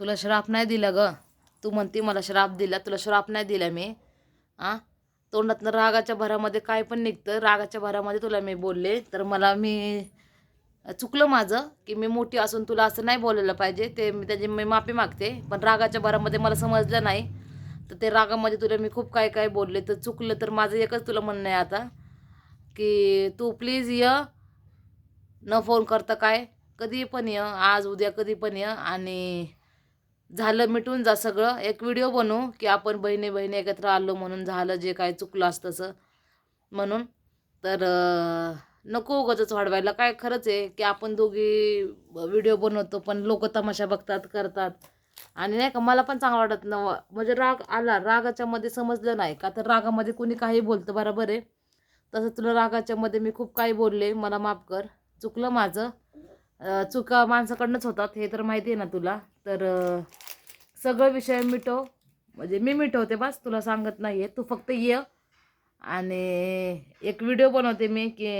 तुला श्राप नाही दिला ग. तू म्हणते मला श्राप दिला तुला श्राप नाही दिला मी. आ? तोंडातनं रागाच्या भरामध्ये काय पण निघतं रागाच्या भरामध्ये तुला मी बोलले तर मला मी चुकलं माझं की मी मोठी असून तुला असं नाही बोलायला पाहिजे. ते मी त्याची मी माफी मागते पण रागाच्या भरामध्ये मला समजलं नाही. तर ते रागामध्ये तुला मी खूप काय काय बोलले तर चुकलं तर माझं एकच तुला म्हणणं आहे आता की तू प्लीज ये. न फोन करता काय? कधी पण ये आज उद्या कधी पण ये आणि झालं मिटून जा सगळं. एक व्हिडिओ बनवू की आपण बहिणी बहिणी एकत्र आलो म्हणून झालं जे काय चुकलं असतं तसं म्हणून. तर नको उगाच वाढवायला. काय खरंच आहे की आपण दोघी व्हिडिओ बनवतो पण लोक तमाशा बघतात करतात. आणि नाही का मला पण चांगलं वाटत ना म्हणजे राग आला रागाच्यामध्ये समजलं नाही का? तर रागामध्ये कोणी काही बोलतं बरोबर आहे? तसं तुला रागाच्यामध्ये मी खूप काही बोलले मला माफ कर. चुकलं माझं. चुका माणसाकडनंच होतात हे तर माहिती आहे ना तुला. तर सगळं विषय मिटव. म्हणजे मी मिटवते बस तुला सांगत नाही आहे तू फक्त ये. आणि एक व्हिडिओ बनवते मी की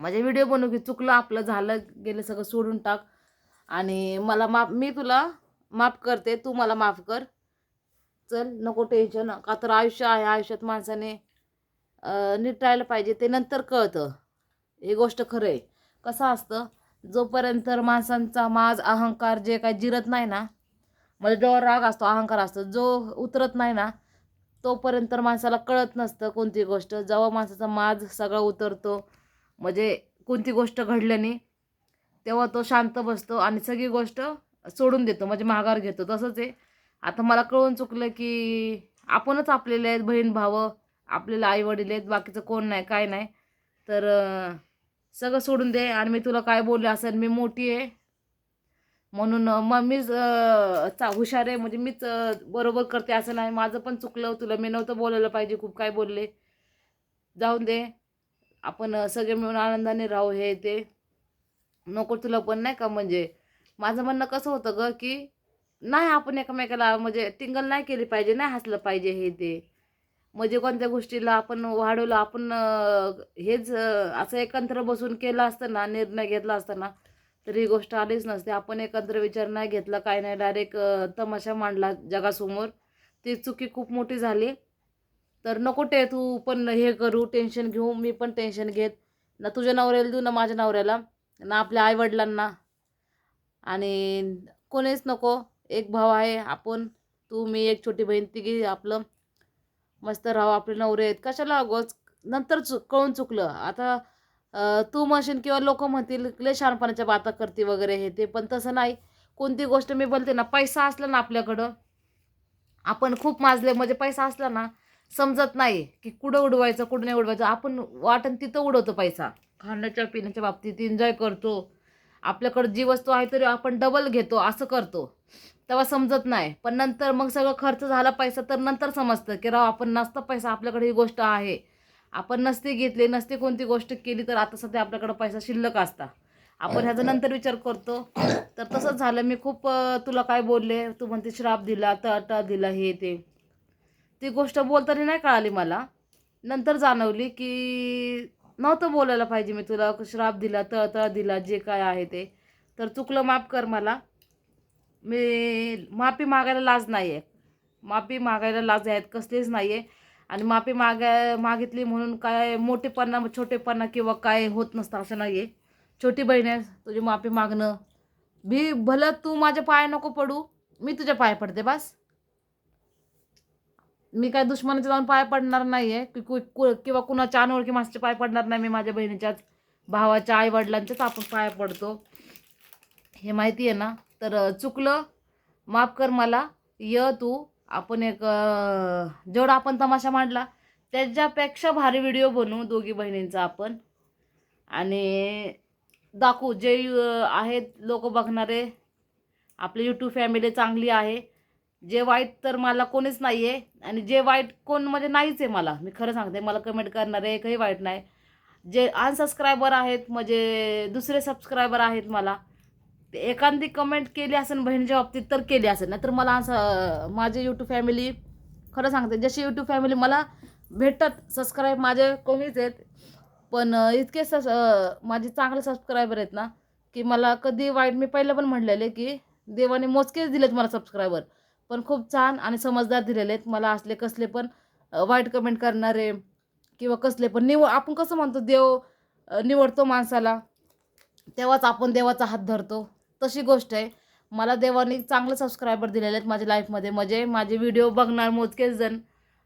माझे व्हिडिओ बनवू की चुकलं आपलं झालं गेलं सगळं सोडून टाक. आणि मला माफ मी तुला माफ करते तू मला माफ कर. चल नको टेन्शन का तर आयुष्य आहे आयुष्यात माणसाने नीट राहायला पाहिजे ते नंतर कळतं. ही गोष्ट खरं आहे कसं असतं जोपर्यंत माणसांचा माज अहंकार जे काही जिरत नाही ना म्हणजे जो राग असतो अहंकार असतो जो उतरत नाही ना तोपर्यंत माणसाला कळत नसतं कोणती गोष्ट. जेव्हा माणसाचा माज सगळा उतरतो म्हणजे कोणती गोष्ट घडल्याने तेव्हा तो शांत बसतो आणि सगळी गोष्ट सोडून देतो म्हणजे माघार घेतो. तसंच आहे. आता मला कळून चुकलं की आपणच आपलेले आहेत बहीण भावं आपल्याला आई वडील आहेत बाकीचं कोण नाही काय नाही. तर सगळं सोडून दे आणि मी तुला काय बोलले असेल मी मोठी आहे. म्हणून मग मीच चा हुशार आहे. म्हणजे मीच बरोबर करते असं नाही. माझं पण चुकलं. तुला मी नव्हतं बोलायला पाहिजे. खूप काय बोलले. जाऊन दे. आपण सगळे मिळून आनंदाने राहू. हे ते. नको तुला पण नाही का? म्हणजे माझं म्हणणं कसं होतं ग की नाही आपण एकमेकाला म्हणजे टिंगल नाही केली पाहिजे नाही हसलं पाहिजे हे ते. म्हणजे कोणत्या गोष्टीला आपण वाढवलं आपण हेच असं एकत्र बसून केलं असतं ना निर्णय घेतला असताना तर ही गोष्ट आलीच नसते. आपण एकत्र विचार नाही घेतला काय नाही. डायरेक्ट तमाशा मांडला जगासमोर. ती चुकी खूप मोठी झाली. तर नको ते तू पण हे करू टेन्शन घेऊ. मी पण टेन्शन घेत. ना तुझ्या नवऱ्याला देऊ ना माझ्या नवऱ्याला. ना आपल्या आईवडिलांना. आणि कोणीच नको. एक भाव आहे आपण. तू मी एक छोटी बहीण. तिघी आपलं मस्त राहू. आपले नवरे आहेत. कशाला अगोच नंतर चुक कळून चुकलं. आता तू म्हणशील किंवा लोक म्हणतील लय शहाणपणाच्या बाता करते वगैरे हे ते. पण तसं नाही. कोणती गोष्ट मी बोलते ना पैसा असला ना आपल्याकडं आपण खूप माजले म्हणजे पैसा असला ना समजत नाही की कुठं उडवायचं कुठं नाही उडवायचं. आपण वाटण तिथं उडवतो पैसा. खाण्याच्या पिण्याच्या बाबतीत एन्जॉय करतो. आपल्याकडं जी वस्तू आहे तरी आपण डबल घेतो असं करतो. तेव्हा समजत नाही. पण नंतर मग सगळं खर्च झाला पैसा तर नंतर समजतं की राव आपण नसता पैसा आपल्याकडे ही गोष्ट आहे. आपण नसते घेतली नसते कोणती गोष्ट केली तर आता सध्या आपल्याकडं पैसा शिल्लक असता. आपण ह्याचा नंतर विचार करतो. तर तसंच झालं. मी खूप तुला काय बोलले? तू म्हणते श्राप दिला तट दिला हे ते. ती गोष्ट बोलताना नाही कळाली मला. नंतर जाणवली की नव्हतं बोलायला पाहिजे मी तुला. श्राप दिला तळतळ दिला जे काय आहे ते. तर चुकलं माफ कर मला. मी माफी मागायला लाज नाही आहे माफी मागायला लाज आहेत कसलीच नाही आहे आणि माफी माग मागितली म्हणून काय मोठेपणा छोटेपणा किंवा काय होत नसतं असं नाही आहे छोटी बहीण आहे तुझी माफी मागणं. मी भलं तू माझ्या पाय नको पडू मी तुझ्या पाय पडते बस. मी काय दुश्मनाच्या जाऊन पाय पडणार नाही आहे की कु- कु- किंवा कुणाच्या अनोळखी माणसाचे पाय पडणार नाही मी माझ्या बहिणीच्याच भावाच्या आई वडिलांच्याच आपण पाय पडतो. हे माहिती आहे ना? तर चुकलं माफ कर मला. य तू आपण एक जेवढा आपण तमाशा मांडला त्याच्यापेक्षा भारी व्हिडिओ बनवू दोघी बहिणींचा आपण. आणि दाखवू जे आहेत लोक बघणारे आपली यूट्यूब फॅमिली चांगली आहे. जे वाईट तर मला कोणीच नाही आहे आणि जे वाईट कोण म्हणजे नाहीच आहे मला. मी खरं सांगते मला कमेंट करणारे काही वाईट नाही. जे अनसबस्क्रायबर आहेत म्हणजे दुसरे सबस्क्रायबर आहेत मला एखादी कमेंट केली असेल बहिणीच्या बाबतीत तर केली असेल. नाही तर मला असं माझे यूट्यूब फॅमिली खरं सांगते जशी यूट्यूब फॅमिली मला भेटतात सबस्क्राईब माझे कमीच आहेत पण इतके सस माझे चांगले सबस्क्रायबर आहेत ना की मला कधी वाईट मी पहिलं पण म्हणलेले की देवाने मोजकेच दिलेत मला सबस्क्रायबर पण खूप छान आणि समजदार दिलेले आहेत. मला असले कसले पण वाईट कमेंट करणारे किंवा कसले पण निव आपण कसं म्हणतो देव निवडतो माणसाला तेव्हाच आपण देवाचा हात धरतो. तशी गोष्ट आहे. मला देवाने चांगले सबस्क्रायबर दिलेले आहेत माझ्या लाईफमध्ये म्हणजे माझे व्हिडिओ बघणार मोजकेच जण.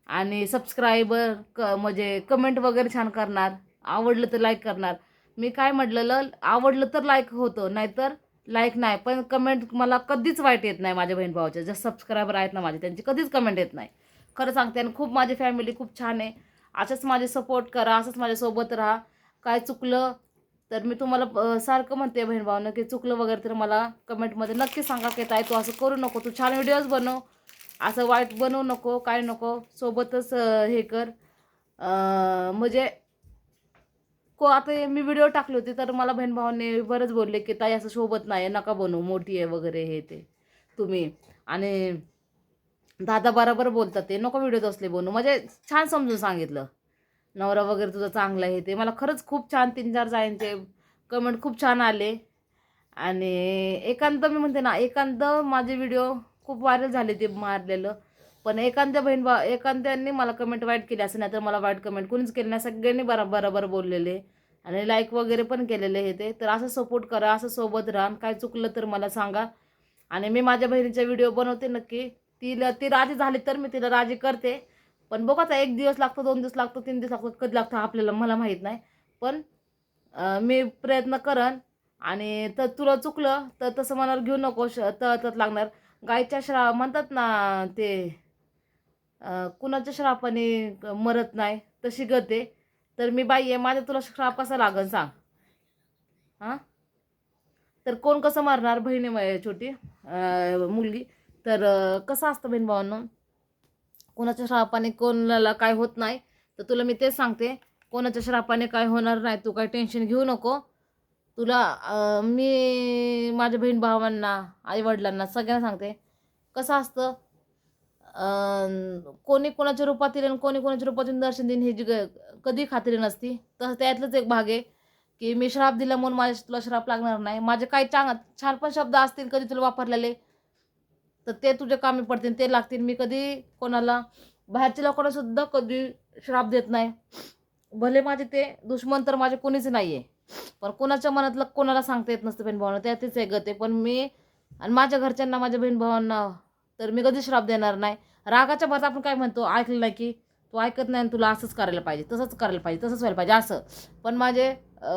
आणि सबस्क्रायबर क म्हणजे कमेंट वगैरे छान करणार. आवडलं तर लाईक करणार. मी काय म्हटलेलं आवडलं तर लाईक होतं नाहीतर लाईक नाही. पण कमेंट मला कधीच वाईट येत नाही माझ्या बहीण भावाच्या. जे सबस्क्रायबर आहेत ना माझे त्यांची कधीच कमेंट येत नाही. खरं सांगते आणि खूप माझी फॅमिली खूप छान आहे. असंच माझे सपोर्ट करा असंच माझ्यासोबत राहा. काय चुकलं तर मी तुम्हाला सारखं म्हणते बहीण भावानं की चुकलं वगैरे तर मला कमेंटमध्ये नक्की सांगा की ताई तू असं करू नको तू छान व्हिडिओज बनव. असं वाईट बनवू नको काय नको सोबतच हे कर. म्हणजे को आता मी व्हिडिओ टाकले होते तर मला बहीण भावांनी बरंच बोलले की ताई असं सोबत नाही नका बनवू मोठी आहे वगैरे हे ते तुम्ही. आणि दादा बरोबर बोलतात ते नको व्हिडिओ असले बनवू. म्हणजे छान समजून सांगितलं. नवरा वगैरे तुझा चांगला आहे ते मला खरंच खूप छान तीन चार जायंचे कमेंट खूप छान आले. आणि एकांत मी म्हणते ना एकांत माझे व्हिडिओ खूप व्हायरल झाले ते मारलेलं. पण एखाद्या बहीण बा एखाद्यांनी मला कमेंट वाईट केली असं नाही तर मला वाईट कमेंट कोणीच केली नाही सगळ्यांनी बरा बरोबर बोललेले. आणि लाईक वगैरे पण केलेले हे ते. तर असं सपोर्ट करा असं सोबत राहा काय चुकलं तर मला सांगा. आणि मी माझ्या बहिणीचा व्हिडिओ बनवते नक्की. तिला ती राजी झाली तर मी तिला राजी करते. पण बघाचा एक दिवस लागतो दोन दिवस लागतो तीन दिवस लागतो कधी लागतो आपल्याला मला माहीत नाही. पण मी प्रयत्न करन आणि तर तुला चुकलं तर तसं मनावर घेऊ नको श तळतत लागणार. गायच्या श्रा म्हणतात ना ते कुणाच्या श्रापाने मरत नाही तशी गते तर मी बाई आहे माझ्या तुला श्राप कसा लागन सांग. हां? तर कोण कसं मारणार? बहिणी मा- छोटी मुलगी. तर कसं असतं बहीण भावांना? कोणाच्या श्रापाने कोणाला काय होत नाही. तर तुला मी तेच सांगते कोणाच्या श्रापाने काय होणार नाही तू काय टेन्शन घेऊ नको. तुला मी माझ्या बहीण भावांना आईवडिलांना सगळ्यांना सांगते कसं असतं कोणी कोणाच्या रूपात येईल आणि कोणी कोणाच्या रूपात येऊन दर्शन देईन ही जी ग- कधी खात्री नसती. तसं त्यातलंच एक भाग आहे की मी श्राप दिला म्हणून माझ्या तुला श्राप लागणार नाही. माझे काही चांग छान पण शब्द असतील कधी तुला वापरलेले. तर ते तुझे कामी पडतील ते लागतील. मी कधी कोणाला बाहेरच्या लोकांना सुद्धा कधी श्राप देत नाही. भले माझे ते दुश्मन तर माझे कोणीच नाही आहे पण कोणाच्या मनातलं कोणाला सांगता येत नसतं बहीण भावांना. त्यातच आहे गते पण मी आणि माझ्या घरच्यांना माझ्या बहीण भावांना तर मी कधी श्राप देणार नाही. रागाच्या भरात आपण काय म्हणतो? ऐकलं नाही की तू ऐकत नाही आणि तुला असंच करायला पाहिजे तसंच करायला पाहिजे तसंच व्हायला पाहिजे. असं. पण माझे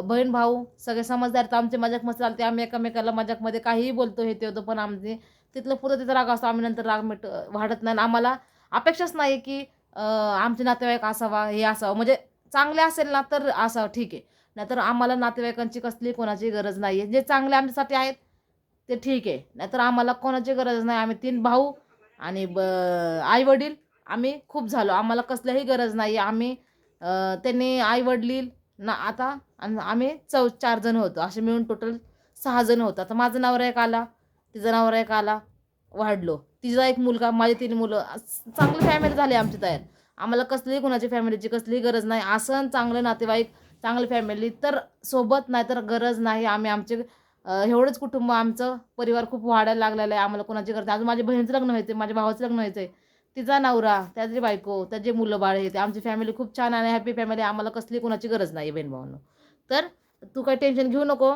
बहीण भाऊ सगळे समजदार तर आमचे मजाक मस्त चालते. आम्ही एकमेकाला मजाकमध्ये काहीही बोलतो हे ते होतं. पण आमचे तिथलं पुरं तिथं राग असतो आम्ही नंतर राग मिट वाढत नाही. आणि आम्हाला अपेक्षाच नाही की आमचे नातेवाईक असावा हे असावं. म्हणजे चांगले असेल ना तर असावं ठीक आहे. नाहीतर आम्हाला नातेवाईकांची कसली कोणाची गरज नाही आहे जे चांगले आमच्यासाठी आहेत ते ठीक आहे. नाहीतर आम्हाला कोणाची गरज नाही. आम्ही तीन भाऊ आणि ब आई वडील आम्ही खूप झालो. आम्हाला कसल्याही गरज नाही आम्ही त्यांनी आई वडील ना आता आणि आम्ही चौ चार जण होतो. असे मिळून टोटल सहा जण होतो. आता माझं नवरा एक आला. तिचा नवरा एक आला वाढलो. तिचा एक मुलगा माझी तीन मुलं. चांगली फॅमिली झाली आमची तयार. आम्हाला कसलीही कुणाची फॅमिलीची कसलीही गरज नाही. असं चांगलं नातेवाईक चांगली फॅमिली तर सोबत नाही तर गरज नाही. आम्ही आमचे एवढंच कुटुंब आमचं परिवार खूप वाढायला लागलेलं आहे. आम्हाला कोणाची गरज नाही. अजून माझ्या बहिणीचं लग्न व्हायचं माझ्या भावाचं लग्न व्हायचं आहे तिचा नवरा त्याची बायको त्याचे मुलं बाळ हे ते आमची फॅमिली खूप छान आणि हॅपी फॅमिली आम्हाला कसली कोणाची गरज नाही बहीण भावांनो. तर तू काही टेन्शन घेऊ नको.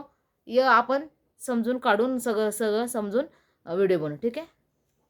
य आपण समजून काढून सगळं सगळं समजून व्हिडिओ बनवू. ठीक आहे?